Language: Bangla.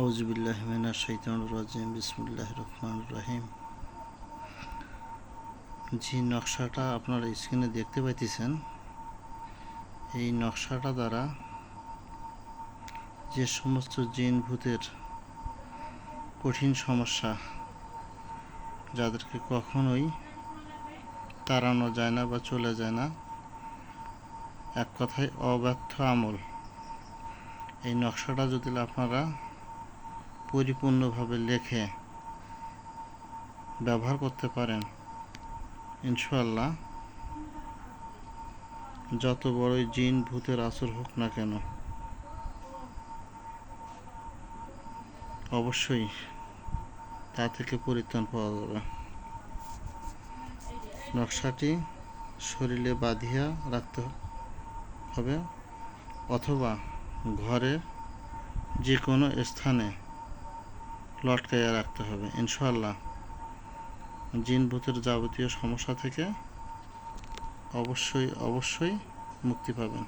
আউজবিল্লাহমিনা শৈতান রাজিম বিসমুল্লাহ রহমান রাহিম। যে নকশাটা আপনারা স্ক্রিনে দেখতে পাইতেছেন, এই নকশাটা দ্বারা যে সমস্ত জিন ভূতের কঠিন সমস্যা যাদেরকে কখনোই তাড়ানো যায় না বা চলে যায় না, এক কথায় অব্যর্থ আমল। এই নকশাটা যদি আপনারা পরিপূর্ণভাবে লেখে ব্যবহার করতে পারেন। ইনশাল্লাহ যত বড়ই জিন, ভূতের আসর হোক না কেন, অবশ্যই তা থেকে পরিত্রাণ পাওয়া যাবে। নকশাটি শরীরে বাঁধিয়া রাখতে হবে অথবা ঘরের যে কোনো স্থানে লটকাইয়া রাখতে হবে ইনশাল্লাহ জিন ভূতের যাবতীয় সমস্যা থেকে অবশ্যই অবশ্যই মুক্তি পাবেন।